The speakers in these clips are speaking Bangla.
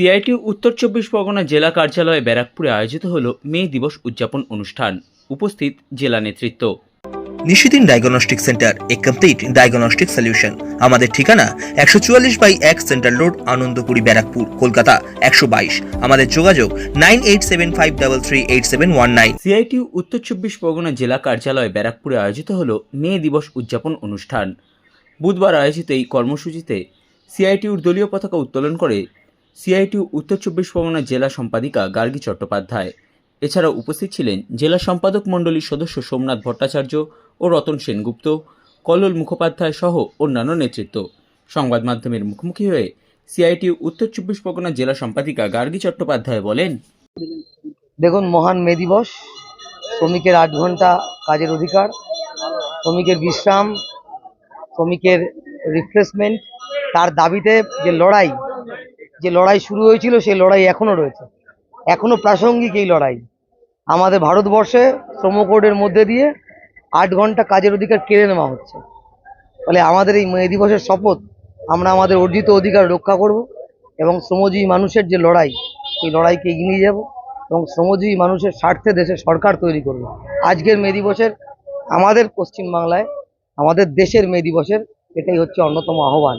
সিআইটি উত্তর চব্বিশ পরগনা জেলা কার্যালয়ে ব্যারাকপুরে আয়োজিত হল মে দিবস উদযাপন অনুষ্ঠান। উপস্থিত জেলা নেতৃত্ব। Nishidin diagnostic centre a complete diagnostic solution. আমাদের ঠিকানা একশো চুয়াল্লিশ বাই এক সেন্টার রোড আনন্দপুরি ব্যারাকপুর কলকাতা একশো বাইশ। আমাদের যোগাযোগ nine eight seven five double three eight seven one nine. CIT Uttar Chabbish Pargana জেলা কার্যালয়ে ব্যারাকপুরে আয়োজিত হল মে দিবস উদযাপন অনুষ্ঠান। বুধবার আয়োজিত এই কর্মসূচিতে সিআইটিউর দলীয় পতাকা উত্তোলন করে সিআইটিউ উত্তর চব্বিশ পরগনা জেলা সম্পাদিকা গার্গী চট্টোপাধ্যায়। এছাড়াও উপস্থিত ছিলেন জেলা সম্পাদক মণ্ডলীর সদস্য সোমনাথ ভট্টাচার্য ও রতন সেনগুপ্ত, কল্লোল মুখোপাধ্যায় সহ অন্যান্য নেতৃত্ব। সংবাদ মাধ্যমের মুখোমুখি হয়ে সিআইটিউ উত্তর চব্বিশ পরগনা জেলা সম্পাদিকা গার্গী চট্টোপাধ্যায় বলেন, দেখুন, মহান মে দিবস, শ্রমিকের আট ঘণ্টা কাজের অধিকার, শ্রমিকের বিশ্রাম, শ্রমিকের রিফ্রেশমেন্ট তার দাবিতে যে লড়াই যে লড়াই শুরু হয়েছিল, সেই লড়াই এখনও রয়েছে। এখনও প্রাসঙ্গিক এই লড়াই। আমাদের ভারতবর্ষে শ্রম কোডের মধ্যে দিয়ে আট ঘণ্টা কাজের অধিকার কেড়ে নেওয়া হচ্ছে। ফলে আমাদের এই মে দিবসের শপথ আমরা আমাদের অর্জিত অধিকার রক্ষা করব এবং শ্রমজীবী মানুষের যে লড়াই, সেই লড়াইকে এগিয়ে নিয়ে যাব এবং শ্রমজীবী মানুষের স্বার্থে দেশের সরকার তৈরি করবে। আজকের মে দিবসের আমাদের পশ্চিমবাংলায়, আমাদের দেশের মে দিবসের এটাই হচ্ছে অন্যতম আহ্বান।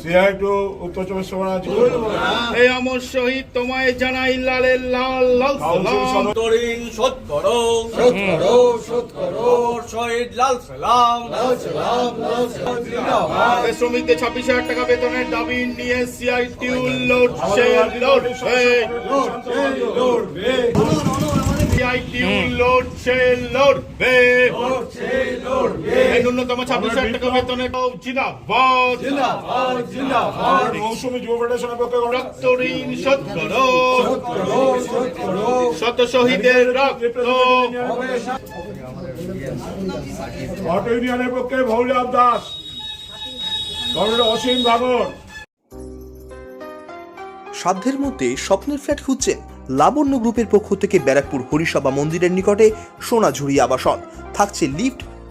সিআইটু উত্তর চব্বিশ পরগনা এই অমর শহীদ তোমায় জানাই লালের লাল লাল সালাম। তরিন শোধ করো। শোধ করো শোধ করো। শহীদ লাল সালাম। লাল সালাম লাল সালাম। এই শ্রমিকদের ছাব্বিশ হাজার টাকা বেতনের দাবি নিয়ে সিআইটিউ লড়ছে লড়ছে। সিআইটিউ লড়ছে লড়বে। এই ন্যূনতম ছাব্বিশ হাজার টাকা বেতনের জিন্দাবাদ। মৌসুমী যুব ফেডারেশনের পক্ষে রক্ত ঋণ শোধ করো। শত শহীদের রক্ত। অটো ইউনিয়নের পক্ষে ভৌলাভ দাস অসীম ভাগর। সাধ্যের মধ্যে স্বপ্নের ফ্ল্যাট খুঁজছেন লাবণ্য গ্রুপের পক্ষ থেকে ব্যারাকপুর হরিসভা মন্দিরের নিকটে সোনাঝুরি আবাসন। থাকছে lift